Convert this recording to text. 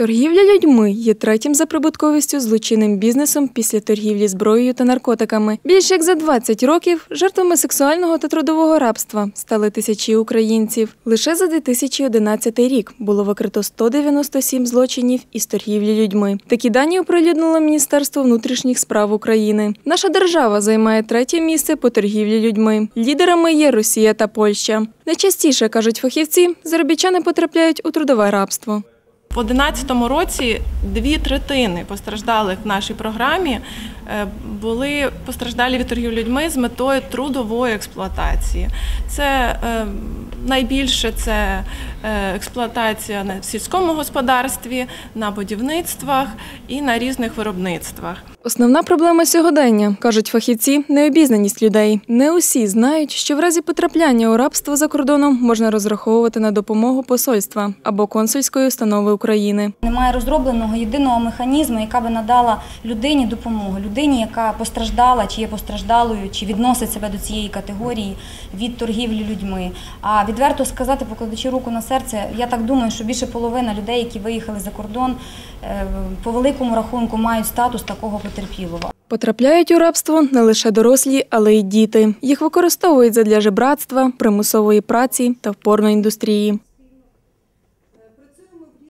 Торгівля людьми є третім за прибутковістю злочинним бізнесом після торгівлі зброєю та наркотиками. Більше як за 20 років жертвами сексуального та трудового рабства стали тисячі українців. Лише за 2011 рік було викрито 197 злочинів із торгівлі людьми. Такі дані оприлюднило Міністерство внутрішніх справ України. Наша держава займає третє місце по торгівлі людьми. Лідерами є Росія та Польща. Найчастіше кажуть фахівці, заробітчани потрапляють у трудове рабство. В 2011 році дві третини постраждалих в нашій програмі е, були постраждалі від торгівлі людьми з метою трудової експлуатації. Це е, найбільше це е, експлуатація в сільському господарстві, на будівництвах і на різних виробництвах. Основна проблема сьогодення, кажуть фахівці, необізнаність людей. Не усі знають, що в разі потрапляння у рабство за кордоном можна розраховувати на допомогу посольства або консульської установи України. Немає розробленого єдиного механізму, яка би надала людині допомогу, людині, яка постраждала, чи є постраждалою, чи відносить себе до цієї категорії від торгівлі людьми. А відверто сказати, покладучи руку на серце, я так думаю, що більше половина людей, які виїхали за кордон, е, по великому рахунку мають статус такого потерпілого. Потрапляють у рабство не лише дорослі, але й діти. Їх використовують задля жебратства, примусової праці та в порноіндустрії.